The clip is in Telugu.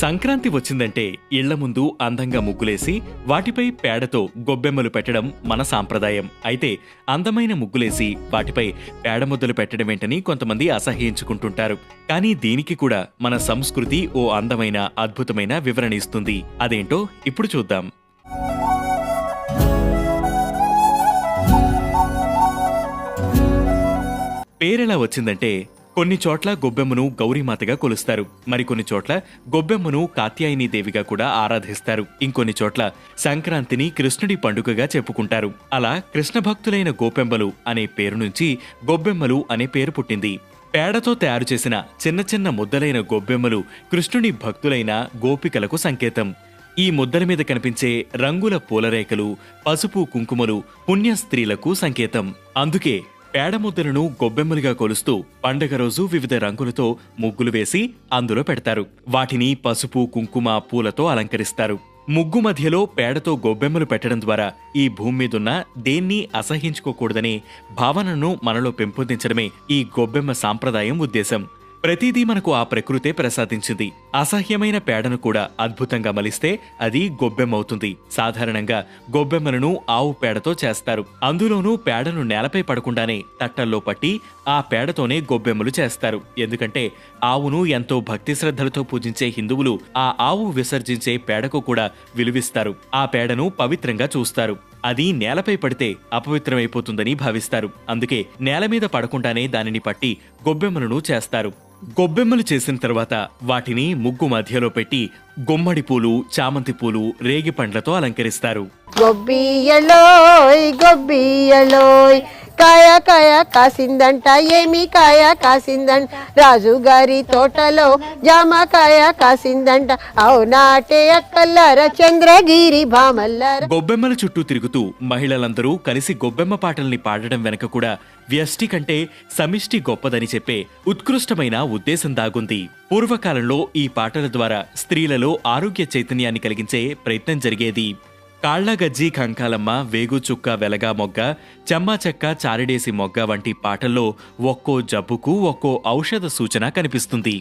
సంక్రాంతి వచ్చిందంటే ఇళ్ళ ముందు అందంగా ముగ్గులేసి వాటిపై పేడతో గొబ్బెమ్మలు పెట్టడం మన సాంప్రదాయం. అయితే అందమైన ముగ్గులేసి వాటిపై పేడ ముద్దలు పెట్టడమేంటని కొంతమంది అసహ్యించుకుంటుంటారు. కానీ దీనికి కూడా మన సంస్కృతి ఓ అందమైన అద్భుతమైన వివరణ ఇస్తుంది. అదేంటో ఇప్పుడు చూద్దాం. పేరెలా వచ్చిందంటే కొన్ని చోట్ల గొబ్బెమ్మను గౌరీమాతగా కొలుస్తారు. మరికొన్ని చోట్ల గొబ్బెమ్మను కాత్యాయని దేవిగా కూడా ఆరాధిస్తారు. ఇంకొన్ని చోట్ల సంక్రాంతిని కృష్ణుడి పండుగగా చెప్పుకుంటారు. అలా కృష్ణ భక్తులైన గోపెంబలు అనే పేరు నుంచి గొబ్బెమ్మలు అనే పేరు పుట్టింది. పేడతో తయారు చేసిన చిన్న చిన్న ముద్దలైన గొబ్బెమ్మలు కృష్ణుని భక్తులైన గోపికలకు సంకేతం. ఈ ముద్దల మీద కనిపించే రంగుల పూలరేఖలు పసుపు కుంకుమలు పుణ్య స్త్రీలకు సంకేతం. అందుకే పేడ ముద్దలను గొబ్బెమ్మలుగా కొలుస్తూ పండగ రోజు వివిధ రంగులతో ముగ్గులు వేసి అందులో పెడతారు. వాటిని పసుపు కుంకుమ పూలతో అలంకరిస్తారు. ముగ్గు మధ్యలో పేడతో గొబ్బెమ్మలు పెట్టడం ద్వారా ఈ భూమి మీదున్న దేన్ని అసహించుకోకూడదనే భావనను మనలో పెంపొందించడమే ఈ గొబ్బెమ్మ సాంప్రదాయం ఉద్దేశం. ప్రతిదీ మనకు ఆ ప్రకృతే ప్రసాదించింది. అసహ్యమైన పేడను కూడా అద్భుతంగా మలిస్తే అది గొబ్బెమ్మవుతుంది. సాధారణంగా గొబ్బెమ్మలను ఆవు పేడతో చేస్తారు. అందులోనూ పేడను నేలపై పడకుండానే తట్టల్లో పట్టి ఆ పేడతోనే గొబ్బెమ్మలు చేస్తారు. ఎందుకంటే ఆవును ఎంతో భక్తి శ్రద్ధలతో పూజించే హిందువులు ఆ ఆవు విసర్జించే పేడకు కూడా విలువిస్తారు. ఆ పేడను పవిత్రంగా చూస్తారు. అది నేలపై పడితే అపవిత్రమైపోతుందని భావిస్తారు. అందుకే నేల మీద పడకుండానే దానిని పట్టి గొబ్బెమ్మలను చేస్తారు. గొబ్బెమ్మలు చేసిన తర్వాత వాటిని ముగ్గు మధ్యలో పెట్టి గుమ్మడి పూలు చామంతి పూలు రేగి పండ్లతో అలంకరిస్తారు. గొబ్బియలోయ్ గొబ్బియలోయ్ కాయ కాయ కాసిందంట ఏమి కాయ కాసిందంట. రాజు గారి తోటలో జామకాయ కాసిందంట. అవునాటే అక్కల్లార చంద్రగిరి భామల్లార. గొబ్బెమ్మల చుట్టూ తిరుగుతూ మహిళలందరూ కలిసి గొబ్బెమ్మ పాటల్ని పాడడం వెనక కూడా వ్యష్టి కంటే సమిష్టి గొప్పదని చెప్పే ఉత్కృష్టమైన ఉద్దేశం దాగుంది. పూర్వకాలంలో ఈ పాటల ద్వారా స్త్రీలలో ఆరోగ్య చైతన్యాన్ని కలిగించే ప్రయత్నం జరిగేది. కాళ్ళగజ్జి కంకాలమ్మ వేగు చుక్క వెలగా మొగ్గ చెమ్మా చెక్క చారిడేసి మొగ్గ వంటి పాటల్లో ఒక్కో జబ్బుకు ఒక్కో ఔషధ సూచన కనిపిస్తుంది.